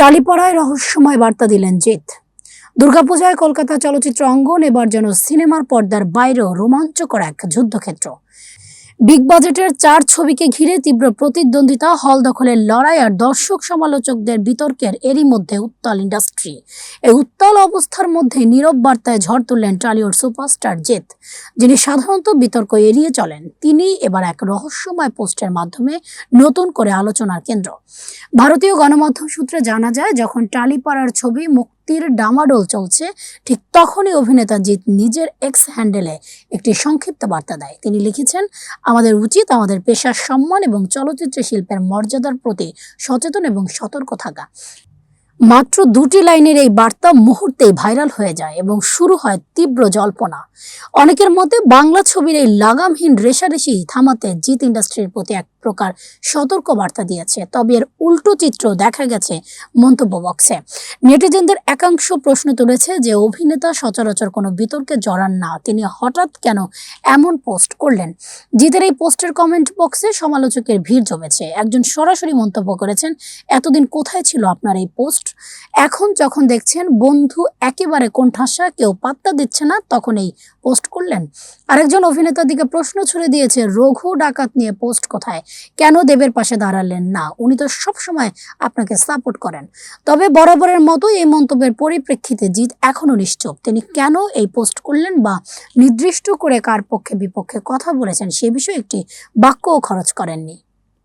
টালিপাড়ায় রহস্যময় বার্তা দিলেন জিৎ। দুর্গাপূজায় কলকাতা চলচ্চিত্র অঙ্গন এবার যেন সিনেমার পর্দার বাইরেও রোমাঞ্চকর এক যুদ্ধক্ষেত্র। বিগ বাজেটের চার ছবিকে ঘিরে তীব্র প্রতিদ্বন্দ্বিতা, হল দখলের লড়াই আর দর্শক সমালোচকদের বিতর্কের এরই মধ্যে উত্তাল ইন্ডাস্ট্রি এই উত্তাল অবস্থার মধ্যে নীরব বার্তায় ঝড় তুললেন টলিউড সুপারস্টার জেত যিনি সাধারণত বিতর্ক এড়িয়ে চলেন। তিনি এবার এক রহস্যময় পোস্টের মাধ্যমে নতুন করে আলোচনার কেন্দ্র। ভারতীয় গণমাধ্যম সূত্রে জানা যায়, যখন টালিপাড়ার ছবি মুক্তির ডামাডোল চলছে, ঠিক তখনই অভিনেতা জিৎ নিজের এক্স হ্যান্ডেলে একটি সংক্ষিপ্ত বার্তা দেয়। তিনি লিখেছেন, আমাদের উচিত আমাদের পেশার সম্মান এবং চলচ্চিত্র শিল্পের মর্যাদার প্রতি সচেতন এবং সতর্ক থাকা। মাত্র দুটি লাইনের এই বার্তা মুহূর্তেই ভাইরাল হয়ে যায় এবং শুরু হয় তীব্র জল্পনা। অনেকের মতে বাংলা ছবির এই লাগামহীন রেশারেশি থামাতে জিৎ ইন্ডাস্ট্রির প্রতি এক প্রকার সতর্ক বার্তা দিয়েছে। তবে এর উল্টো চিত্র দেখা গেছে মন্তব্য বক্সে। নেটিজেনদের একাংশ প্রশ্ন তুলেছে যে, অভিনেতা সচরাচর কোনো বিতর্কে জড়ান না। তিনি হঠাৎ কেন এমন পোস্ট করলেন? জিতের এই পোস্টের কমেন্ট বক্সে সমালোচকের ভিড় জমেছে। একজন সরাসরি মন্তব্য করেছেন, এতদিন কোথায় ছিল আপনার এই পোস্ট? এখন যখন দেখছেন বন্ধু একেবারে কোণঠাসা, কেউ পাত্তা দিচ্ছে না, তখন এই পোস্ট করলেন। আরেকজন অভিনেতার দিকে প্রশ্ন ছুড়ে দিয়েছে, রঘু ডাকাত নিয়ে পোস্ট কোথায়? কেন দেবের পাশে দাঁড়ালেন না? উনি তো সবসময় আপনাকে সাপোর্ট করেন। তবে বরাবরের মতো এই মন্তব্যের পরিপ্রেক্ষিতে জিৎ এখনও নিশ্চুপ। তিনি কেন এই পোস্ট করলেন বা নির্দিষ্ট করে কার পক্ষে বিপক্ষে কথা বলেছেন সে বিষয়ে একটি বাক্যও খরচ করেননি।